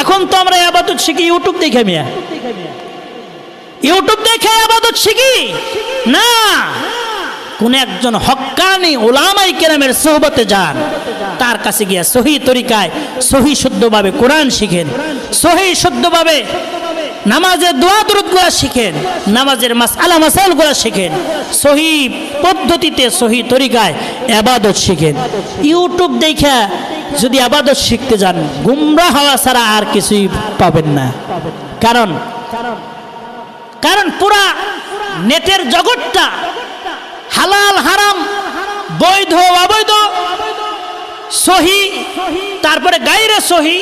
এখন তো আমরা আবাদত শিখি ইউটিউব দেখে মিয়া। ইউটিউব দেখে আবাদত শিখি? না। কোন একজন হক্কানি ওলামাই কেরামের সোহবতে যান, তার কাছে গিয়া সহি তরিকায়, সহি শুদ্ধভাবে কোরআন শিখেন, সহি শুদ্ধভাবে নামাজের দোয়া দুরুদগুলা শিখেন, নামাজের মাস আলা মাসাইলগুলা শিখেন, সহি পদ্ধতিতে, সহি তরিকায় আবাদত শিখেন। ইউটিউব দেখে যদি আবাদত শিখতে যান গুমরা হওয়া ছাড়া আর কিছুই পাবেন না। কারণ কারণ পুরা নেটের জগৎটা হালাল, হারাম, বৈধ, অবৈধ, সহি, তারপরে গাইরে সহি,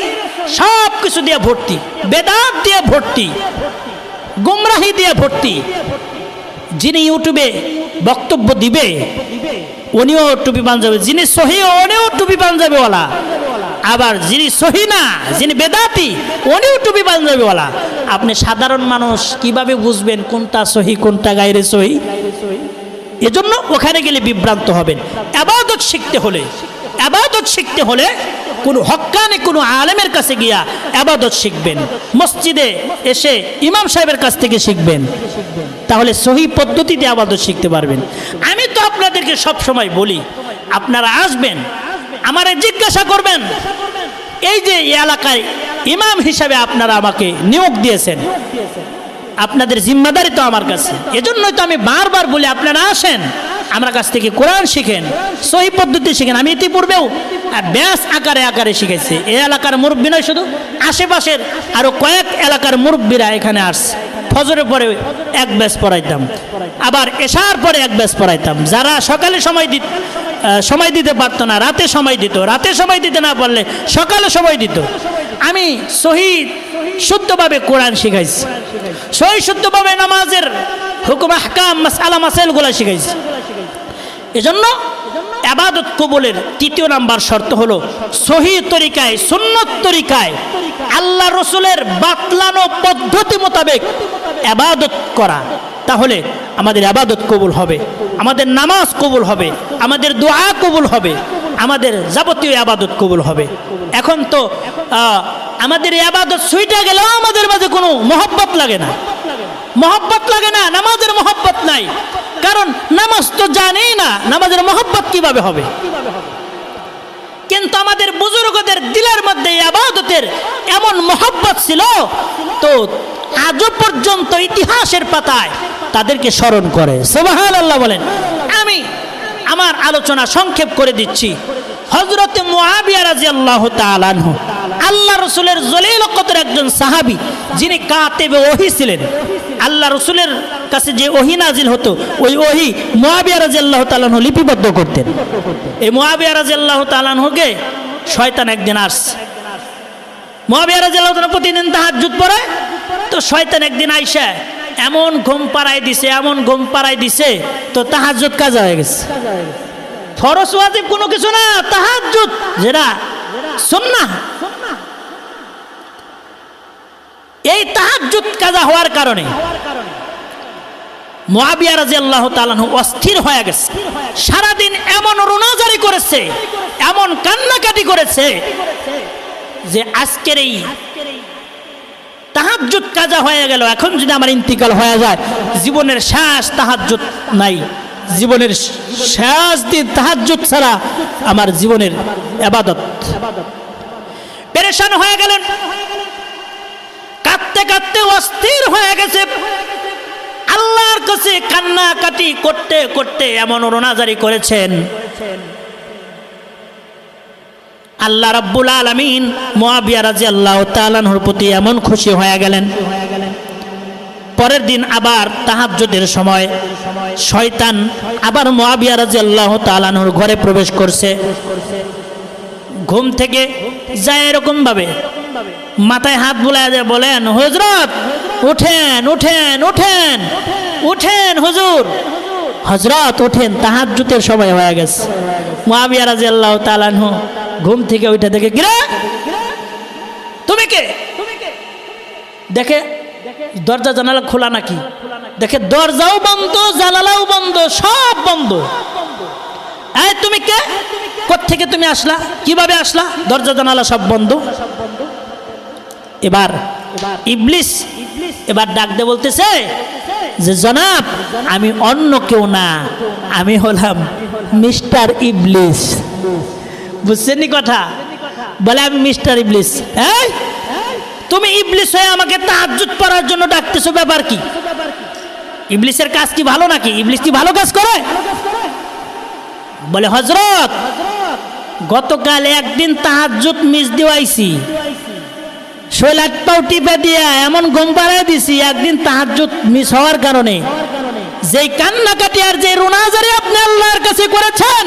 সব কিছু দিয়ে ভর্তি, বেদাত দিয়ে ভর্তি, গুমরাহি দিয়ে ভর্তি, যিনি ইউটিউবে বক্তব্য দিবে উনিও টুপি পাঞ্জাবি, যিনি সহি, উনিও টুপি পাঞ্জাবিওয়ালা। আবার যিনি সহি না, যিনি বেদাতি, উনিও টুপি পাঞ্জাবিওয়ালা। আপনি সাধারণ মানুষ, কীভাবে বুঝবেন কোনটা সহি, কোনটা গাইরে সহি? এজন্য ওখানে গেলে বিভ্রান্ত হবেন। আবাদত শিখতে হলে, আবাদত শিখতে হলে কোন হক্কানে, কোনো আলেমের কাছে গিয়া আবাদত শিখবেন। মসজিদে এসে ইমাম সাহেবের কাছ থেকে শিখবেন। তাহলে সহি পদ্ধতিতে আবাদত শিখতে পারবেন। আমি আপনাদেরকে সব সময় বলি, আপনারা আসবেন, আমারে জিজ্ঞাসা করবেন। এই যে এলাকায় ইমাম হিসাবে আপনারা আমাকে নিয়োগ দিয়েছেন, আপনাদের জিম্মাদারি তো আমার কাছে। এজন্যই তো আমি বারবার বলি, আপনারা আসেন, আমার কাছ থেকে কোরআন শিখেন, সহি পদ্ধতি শিখেন। আমি ইতিপূর্বেও ব্যাস আকারে আকারে শিখেছি। এই এলাকার মুরব্বী নয়, শুধু আশেপাশের আরও কয়েক এলাকার মুরব্বীরা এখানে আসছে। ফজরের পরে এক ব্যাস পড়াইতাম। আবার এশার পরে এক ব্যাস পড়াইতাম। যারা সকালে সময় দিত সময় দিতে পারতো না, রাতে সময় দিত, রাতে সময় দিতে না পারলে সকালে সময় দিত। আমি শহীদ শুদ্ধভাবে কোরআন শিখাইছি। সহি, শুদ্ধভাবে নামাজের হুকুম হাকাম মাসালা মাসাইলগুলো শিখাইছি। এজন্য আবাদত কবুলের তৃতীয় নাম্বার শর্ত হলো সহি তরিকায়, সুন্নত তরিকায় আল্লাহ রসুলের বাতলানো পদ্ধতি মোতাবেক আবাদত করা, তাহলে আমাদের আবাদত কবুল হবে, আমাদের নামাজ কবুল হবে, আমাদের দোয়া কবুল হবে, আমাদের যাবতীয় আবাদত কবুল হবে। এখন তো আমাদের এই আবাদত সুইটা গেলেও আমাদের মাঝে কোনো মহব্বত লাগে না। মহব্বত লাগে না, নামাজের মহব্বত নাই। কারণ নামাজ তো জানেই না, নামাজের মহব্বত কীভাবে হবে। কিন্তু আমাদের বুজুর্গদের দিলের মধ্যে আবাদতের এমন মহব্বত ছিল, তো আজও পর্যন্ত ইতিহাসের পাতায় তাদেরকে স্মরণ করে। সোবাহান আল্লাহ বলেন, আমি আমার আলোচনা সংক্ষেপ করে দিচ্ছি। হজরত মুআবিয়া রাদিয়াল্লাহু তাআলা আনহু, আল্লাহ রসুলের জলিল কতর একজন সাহাবী, যিনি কাতেবে ওহি ছিলেন। আল্লাহ রসুলের কাছে যে ওহি নাজিল হতো, ওই ওহি মুআবিয়া রাদিয়াল্লাহু তাআলা আনহু লিপিবদ্ধ করতেন। এই মুআবিয়া রাদিয়াল্লাহু তাআলা আনহুকে শয়তান একদিন আসছে। মুআবিয়া রাদিয়াল্লাহু তাআলা প্রতিদিন তাহাজ্জুদ পড়ে তো শয়তান একদিন আইসা, এমন ঘুম পাড়াই দিছে, এমন ঘুম পাড়াই দিছে, তো তাহাজ্জুদ কাজ হয়ে গেছে। ফরজ ওয়াজিব কোনো কিছু না, তাহাজ্জুদ, যেটা সুন্নাহ। এই তাহাজ্জুদ কাজা হওয়ার কারণে মুআবিয়া রাদিয়াল্লাহু তাআলা আনহু অস্থির হয়ে গেছে। সারাদিন এমন রোনাজারি করেছে, এমন কান্নাকাটি করেছে, যে আজকের এই তাহাজ্জুদ কাজা হয়ে গেল। এখন যদি আমার ইন্তিকাল হয়ে যায়, জীবনের শেষ তাহাজ্জুদ নাই। জীবনের শেষ দিন তাহাজ্জুদ ছাড়া আমার জীবনের আবাদত। পেরেশান হয়ে গেলেন। কাঁদতে কাঁদতে অস্থির হয়ে গেছে। আল্লাহর কাছে কান্নাকাটি করতে করতে এমন রোনাজারি করেছেন। আল্লাহ রাব্বুল আলামিন মুআবিয়া রাদিয়াল্লাহু তাআলার প্রতি এমন খুশি হয়ে গেলেন। পরের দিন আবার তাহাজ্জুদের সময় শয়তান আবার মুআবিয়া রাদিয়াল্লাহু তাআলার ঘরে প্রবেশ করছে। ঘুম থেকে যায় এরকম ভাবে মাথায় হাত বুলায় যায় বলেন, হজরত, উঠেন উঠেন উঠেন উঠেন হুজুর। হজরত উঠেন, তাহাজ্জুদের সময় হয়ে গেছে। মুআবিয়া রাদিয়াল্লাহু তাআলা আনহু ঘুম থেকে ওইটা দেখে গিরা তুমি কে? দেখে? দরজা জানালা খোলা নাকি? দেখে দরজাও বন্ধ, জানালাও বন্ধ, সব বন্ধ। এই, তুমি কে? থেকে তুমি আসলা? কীভাবে আসলা? দরজা জানালা সব বন্ধ। এবার ইবলিস এবার ডাক দে বলতেছে যে, জনাব, আমি অন্য কেউ না, আমি হলাম মিস্টার ইবলিস। বুঝছেন কথা? বলে, আমি মিস্টার ইবলিস। হ্যাঁ তুমি ইবলিস হয়ে আমাকে তাহাজ্জুদ পড়ার জন্য ডাকতেছো, ব্যাপার কি? ইবলিসের কাজ কি ভালো নাকি? ইবলিস কি ভালো কাজ করে? বলে হজরত গতকাল একদিন তাহাজ্জুদ মিস দিওয়াইছি। শৈলাট পাও টিপে দিয়া এমন ঘুম পাড়ায় দিছি, একদিন তাহাজ্জুদ মিস হওয়ার কারণে। যেই কান্নাকাটি আর যে রুনাজারি আপনি আল্লাহর কাছে করেছেন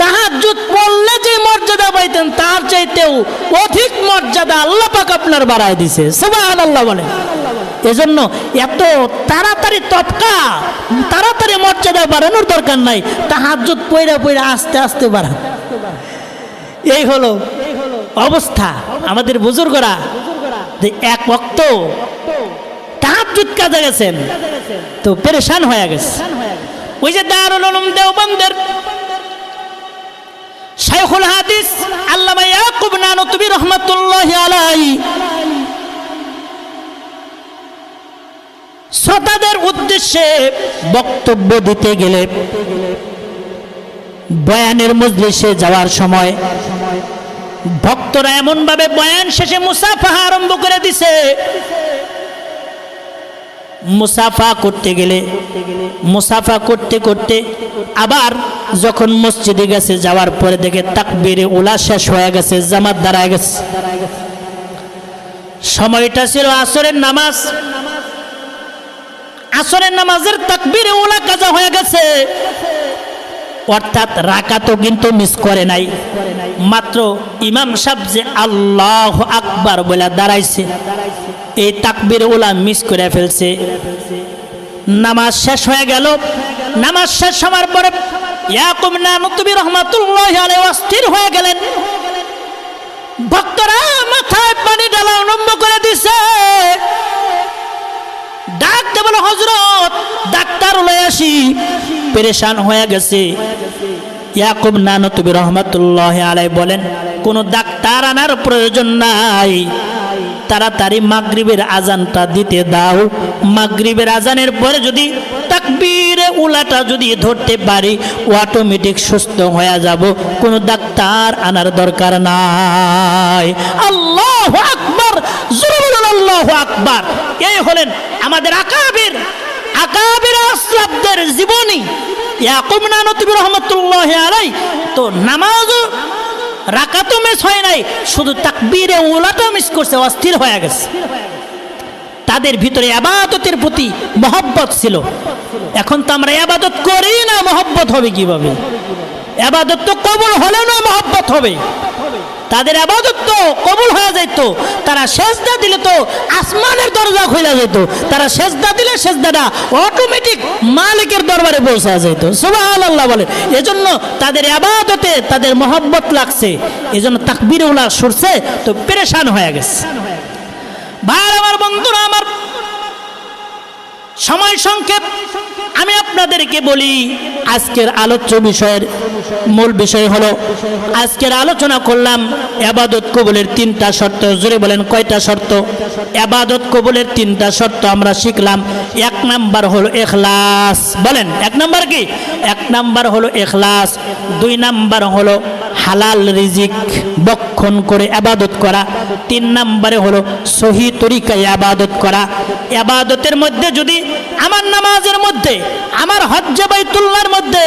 তাহাজ্জুদ পড়লে যে মর্যাদা পাইতেন, তার চাইতেও অধিক মর্যাদা আল্লাহ পাক আপনার বাড়ায় দিছে। সুবহানাল্লাহ বলে। এজন্য এত তাড়াতাড়ি তপকা, তাড়াতাড়ি মর্যাদা বাড়ানোর দরকার নাই। তাহাজ্জুদ পয়রা পয়রা আস্তে আস্তে বাড়া। এই হলো অবস্থা আমাদের বুজুর্গরা। যে এক অক্ত তাহাজ্জুদ কাজে গেছেন, তো পেরেশান হয়ে গেছে। ওই যে দারুল দেওবন্দের শাইখুল হাদিস, আল্লামা ইয়াকুব নানতুবি রহমাতুল্লাহি আলাইহি। শ্রোতাদের উদ্দেশ্যে বক্তব্য দিতে গেলে বয়ানের মজলিসে যাওয়ার সময় ভক্তরা এমনভাবে বয়ান শেষে মুসাফা আরম্ভ করে দিছে। মুসাফা করতে গেলে, মুসাফা করতে করতে আবার যখন মসজিদে গেছে, যাওয়ার পরে দেখে তাকবিরে ওলা শেষ হয়ে গেছে, জামাত দাঁড়ায় গেছে। সময়টা ছিল আসরের নামাজ। আসরের নামাজের তাকবিরে ওলা কাজা হয়ে গেছে। অর্থাৎ রাকাতও কিন্তু মিস করে নাই। মাত্র ইমাম সাহেব যে আল্লাহ আকবার বলে দাঁড়াইছে, এই তাকবির ওলা মিস করে ফেলছে। নামাজ শেষ হয়ে গেল। নামাজ শেষ হওয়ার পরে ইয়াকুব নানুতুবি রহমাতুল্লাহ অস্থির হয়ে গেলেন। ভক্তরা ডাক্তার লয়ে আসি, পেরেশান হয়ে গেছে। ইয়াকুব নানতুবি রহমতুল্লাহ আলাই বলেন, কোনো ডাক্তার আনার প্রয়োজন নাই। তাড়াতাড়ি মাগরিবের আজানটা দিতে দাও। মাগরিবের আজানের পরে যদি তাকবীরে উলাটা যদি ধরতে পারি অটোমেটিক সুস্থ হয়ে যাব। কোনো ডাক্তার আনার দরকার নাই। আল্লাহ আকবার আল্লাহ আকবার। এই হলেন আমাদের আকাবির আকাবির জীবনী তো নামাজও হয় নাই, শুধু মিস করছে, অস্থির হয়ে গেছে। তাদের ভিতরে আবাদতের প্রতি মহব্বত ছিল। এখন তো আমরা আবাদত করি না, মহব্বত হবে কীভাবে? আবাদত তো কবুল হলেও না মহব্বত হবে। তাদের আবাদত তো কবুল হয়ে যেত তারা সেজদা দিলে তো আসমানের দরজা খুলে যেত তারা সেজদা দিলে সেজদাটা অটোমেটিক মালিকের দরবারে পৌঁছা যেত সুবহানাল্লাহ বলে। এজন্য তাদের আবাদতে তাদের মহব্বত লাগছে। এজন্য তাকবির উলা সরছে, তো পেরেশান হয়ে গেছে। সময় সংক্ষেপ। আমি আপনাদেরকে বলি, আজকের আলোচ্য বিষয়ের মূল বিষয় হলো, আজকের আলোচনা করলাম আবাদত কবুলের তিনটা শর্ত। জুড়ে বলেন, কয়টা শর্ত? আবাদত কবুলের তিনটা শর্ত আমরা শিখলাম। এক নাম্বার হলো এখলাস। বলেন, এক নাম্বার কি? এক নাম্বার হলো এখলাস। দুই নাম্বার হলো হালাল রিজিক বক্ষণ করে আবাদত করা। তিন নাম্বারে হলো সহি তরিকায় আবাদত করা। আবাদতের মধ্যে যদি আমার নামাজের মধ্যে, আমার হজ্জা বাইতুল্লাহর মধ্যে,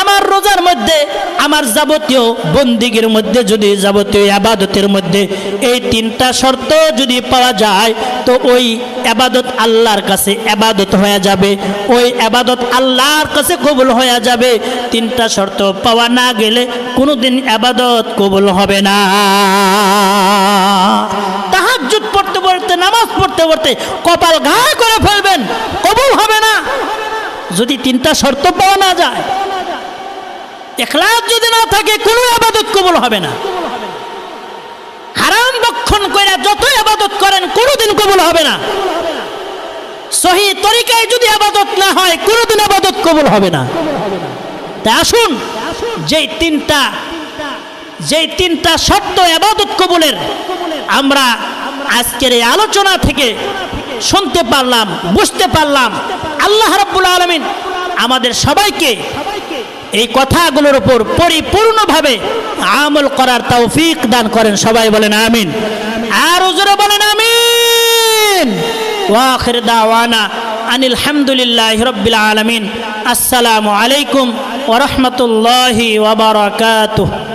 আমার রোজার মধ্যে, আমার যাবতীয় বন্দিগির মধ্যে যদি যাবতীয় আবাদতের মধ্যে এই তিনটা শর্ত যদি পাওয়া যায়, তো ওই আবাদত আল্লাহর কাছে আবাদত হয়ে যাবে। ওই আবাদত আল্লাহর কাছে কবুল হয়ে যাবে। তিনটা শর্ত পাওয়া না গেলে কোনোদিন আবাদত কবুল হবে না। তাহাজ্জুদ পড়তে পড়তে, নামাজ পড়তে পড়তে কপাল ঘা করে ফেলবেন, কবুল হবে না। যদি তিনটা শর্ত পাওয়া না যায়, এখলাস যদি না থাকে, কোনো আবাদত কবুল হবে না। হারাম বক্ষণ করে যতই আবাদত করেন, কোনোদিন কবুল হবে না। সহি তরিকায় যদি আবাদত না হয়, কোনোদিন আবাদত কবুল হবে না। তা আসুন যে তিনটা যেই তিনটা শর্ত আবাদত কবুলের, আমরা আজকের এই আলোচনা থেকে শুনতে পারলাম, বুঝতে পারলাম। আল্লাহ রাব্বুল আলামিন আমাদের সবাইকে এই কথাগুলোর উপর পরিপূর্ণভাবে আমল করার তৌফিক দান করেন। সবাই বলেন আমিন। আর ওজোরে বলেন আমিন। ওয়াখির দাওয়ানা আনিল হামদুলিল্লাহি রাব্বিল আলামিন। আসসালামু আলাইকুম ওয়া রাহমাতুল্লাহি ওয়া বারাকাতুহু।